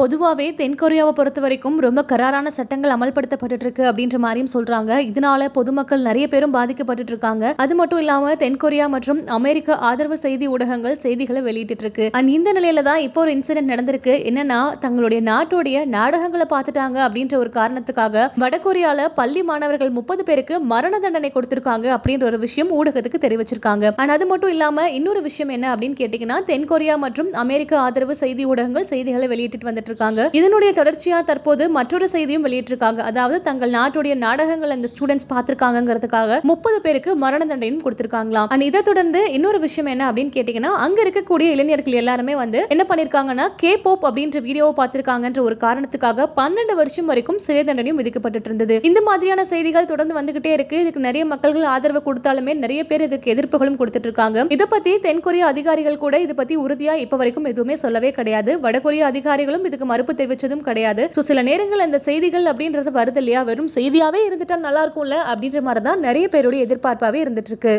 பொதுவாகவே தென்கொரியாவை பொறுத்த வரைக்கும் ரொம்ப கராரான சட்டங்கள் அமல்படுத்தப்பட்டு இருக்கு அப்படின்ற மாதிரியும் சொல்றாங்க. இதனால பொதுமக்கள் நிறைய பேரும் பாதிக்கப்பட்டு இருக்காங்க அது மட்டும் இல்லாம தென்கொரியா மற்றும் அமெரிக்க ஆதரவு செய்தி ஊடகங்கள் செய்திகளை வெளியிட்டு இருக்கு அண்ட் இந்த நிலையில தான் இப்போ ஒரு இன்சிடென்ட் நடந்திருக்கு. என்னன்னா தங்களுடைய நாட்டுடைய நாடகங்களை பார்த்துட்டாங்க அப்படின்ற ஒரு காரணத்துக்காக வடகொரியால பள்ளி மாணவர்கள் முப்பது பேருக்கு மரண தண்டனை கொடுத்திருக்காங்க அப்படின்ற ஒரு விஷயம் ஊடகத்துக்கு தெரிவிச்சிருக்காங்க. அண்ட் அது மட்டும் இல்லாம இன்னொரு விஷயம் என்ன அப்படின்னு கேட்டீங்கன்னா தென்கொரியா மற்றும் அமெரிக்க ஆதரவு செய்தி ஊடகங்கள் செய்திகளை வெளியிட்டு வந்துட்டு இருக்காங்க இதனுடைய தொடர்ச்சியா தற்போது மற்றொரு செய்தியும் வெளியிட்டிருக்காங்க. அதாவது தங்கள் நாட்டுடைய நாடகங்கள் அந்த ஸ்டூடெண்ட்ஸ் பார்த்திருக்காங்கிறதுக்காக முப்பது பேருக்கு மரண தண்டனையும் கொடுத்திருக்காங்களாம். அண்ட் இதை தொடர்ந்து இன்னொரு விஷயம் என்ன அப்படின்னு கேட்டீங்கன்னா அங்க இருக்கக்கூடிய இளைஞர்கள் எல்லாருமே வந்து என்ன பண்ணிருக்காங்கன்னா கே போப் அப்படின்ற வீடியோவை பார்த்திருக்காங்கன்ற ஒரு காரணத்துக்காக பன்னெண்டு வருஷம் வரைக்கும் சிறை தண்டனையும் விதிக்கப்பட்டு இருந்தது இந்த மாதிரியான செய்திகள் தொடர்ந்து வந்துகிட்டே இருக்கு. இதுக்கு நிறைய மக்கள்கள் ஆதரவு கொடுத்தாலுமே நிறைய பேர் இதற்கு எதிர்ப்புகளும் கொடுத்துட்டு இருக்காங்க இதை பத்தி தென்கொரிய அதிகாரிகள் கூட இதை பத்தி உறுதியா இப்ப வரைக்கும் எதுவுமே சொல்லவே கிடையாது. வடகொரிய அதிகாரிகளும் இது இதுக்கு மறுப்பு தெரிவிச்சதும் கிடையாது. ஸோ சில நேரங்கள் அந்த செய்திகள் அப்படின்றது வருது இல்லையா? வெறும் செய்தியாவே இருந்துட்டா நல்லா இருக்கும்ல? அப்படின்ற மாதிரி தான் நிறைய பேருடைய எதிர்பார்ப்பாவே இருந்துட்டு இருக்கு.